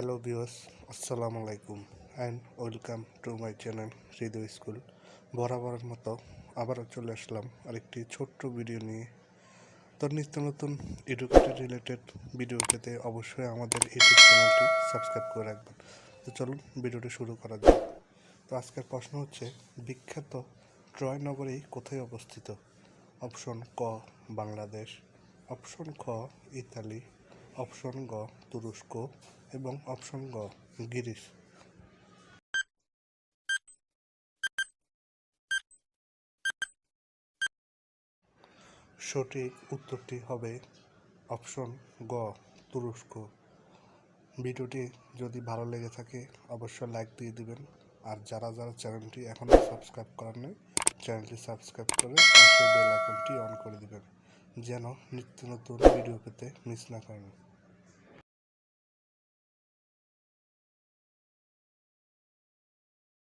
Hello viewers আসসালামু আলাইকুম and welcome to my channel Hridoy school বরাবরের মতো আবারও চলে আসলাম আরেকটি ছোট্ট ভিডিও নিয়ে। তো নিত্য নতুন এডুকেটেড রিলেটেড ভিডিও পেতে অবশ্যই আমাদের ইউটিউব চ্যানেলটি সাবস্ক্রাইব করে রাখবেন। তো চলুন ভিডিওটি শুরু করা যাক। তো আজকের প্রশ্ন হচ্ছে, বিখ্যাত ট্রয় নগরী কোথায় অবস্থিত? অপশন ক, বাংলাদেশ। অপশন খ, ইতালি। অপশন গ, তুরস্ক এবং অপশন গ গিরিশ সঠিক উত্তরটি হবে অপশন গ, তুরস্ক। ভিডিওটি যদি ভালো লেগে থাকে, অবশ্যই লাইক দিয়ে দিবেন। আর যারা যারা চ্যানেলটি এখনও সাবস্ক্রাইব করেন নাই, চ্যানেলটি সাবস্ক্রাইব করে পাশে বেল আইকনটি অন করে দিবেন, যেন নিত্য নতুন ভিডিও পেতে মিস না করেন।